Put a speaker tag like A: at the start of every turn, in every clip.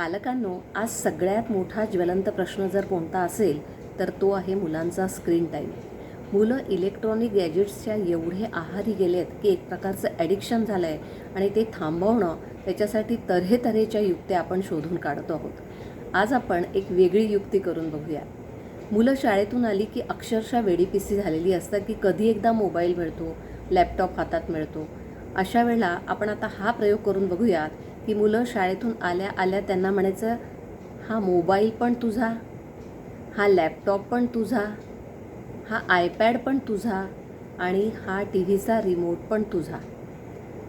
A: पालकांनो आज सगळ्यात मोठा ज्वलंत प्रश्न जर कोणता असेल तर तो आहे मुलांचा स्क्रीन टाईम मुलं इलेक्ट्रॉनिक गॅजेट्सच्या एवढे आहारी गेलेत की एक प्रकारचं ॲडिक्शन झालं आहे आणि ते थांबवणं त्याच्यासाठी तऱ्हेतऱ्हेच्या युक्त्या आपण शोधून काढतो आहोत. आज आपण एक वेगळी युक्ती करून बघूया. मुलं शाळेतून आली की अक्षरशः वेडीपिसी झालेली असतात की कधी एकदा मोबाईल मिळतो लॅपटॉप हातात मिळतो. अशा वेळेला आपण आता हा प्रयोग करून बघूयात की मुलं शाळेतून आल्या आल्या त्यांना म्हणायचं हा मोबाईल पण तुझा हा लॅपटॉप पण तुझा हा आयपॅड पण तुझा आणि हा टी व्हीचा रिमोट पण तुझा.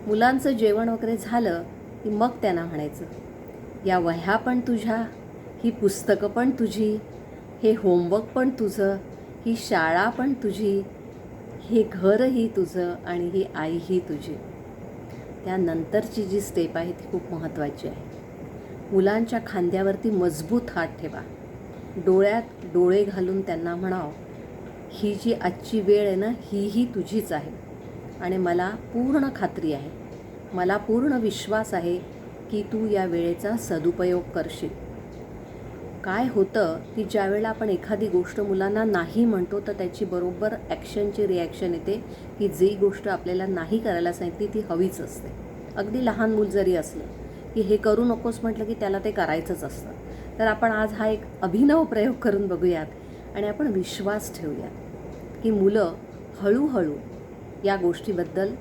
A: मुलांचं जेवण वगैरे झालं की मग त्यांना म्हणायचं या वह्या पण तुझ्या ही पुस्तकं पण तुझी हे होमवर्क पण तुझं ही शाळा पण तुझी हे घरही तुझं आणि ही आईही तुझी. त्यानंतरची जी स्टेप आहे ती खूप महत्त्वाची आहे. मुलांच्या खांद्यावरती मजबूत हात ठेवा. डोळ्यात डोळे घालून त्यांना म्हणाव ही जी आजची वेळ आहे ना हीही तुझीच आहे. आणि मला पूर्ण खात्री आहे. मला पूर्ण विश्वास आहे की तू या वेळेचा सदुपयोग करशील. काय होतं की ज्यावेळेला आपण एखादी गोष्ट मुलांना नाही म्हणतो तर त्याची बरोबर ॲक्शनची रिॲक्शन येते की जी गोष्ट आपल्याला नाही करायला सांगितली ती हवीच असते. अगदी लहान मूल जरी असलं की हे करू नकोस म्हटलं की त्याला ते करायचंच असतं. तर आपण आज हा एक अभिनव प्रयोग करून बघूयात आणि आपण विश्वास ठेवूयात की मुलं हळूहळू या गोष्टीबद्दल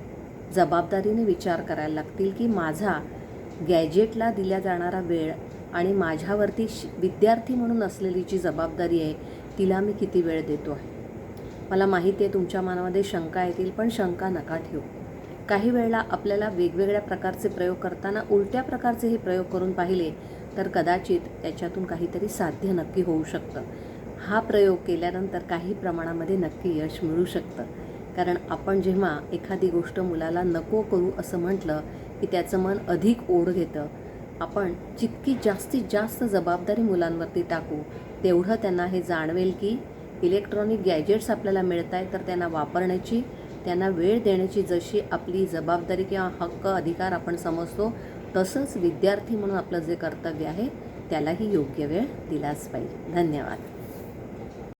A: जबाबदारीने विचार करायला लागतील की माझा गॅजेटला दिल्या जाणारा वेळ आणि माझ्यावरती शि विद्यार्थी म्हणून असलेली जी जबाबदारी आहे तिला मी किती वेळ देतो आहे? मला माहिती आहे तुमच्या मनामध्ये शंका येतील पण शंका नका ठेवू. काही वेळेला आपल्याला वेगवेगळ्या प्रकारचे प्रयोग करताना उलट्या प्रकारचे हे प्रयोग करून पाहिले तर कदाचित त्याच्यातून काहीतरी साध्य नक्की होऊ शकतं. हा प्रयोग केल्यानंतर काही प्रमाणामध्ये नक्की यश मिळू शकतं. कारण आपण जेव्हा एखादी गोष्ट मुलाला नको करू असं म्हटलं की त्याचं मन अधिक ओढ घेतं आपण जितकी जास्तीत जास्त जबाबदारी मुलांवरती टाकू तेवढं त्यांना हे जाणवेल की इलेक्ट्रॉनिक गॅजेट्स आपल्याला मिळत आहेत तर त्यांना वापरण्याची त्यांना वेळ देण्याची जशी आपली जबाबदारी किंवा हक्क अधिकार आपण समजतो तसंच विद्यार्थी म्हणून आपलं जे कर्तव्य आहे त्यालाही योग्य वेळ दिलाच पाहिजे. धन्यवाद.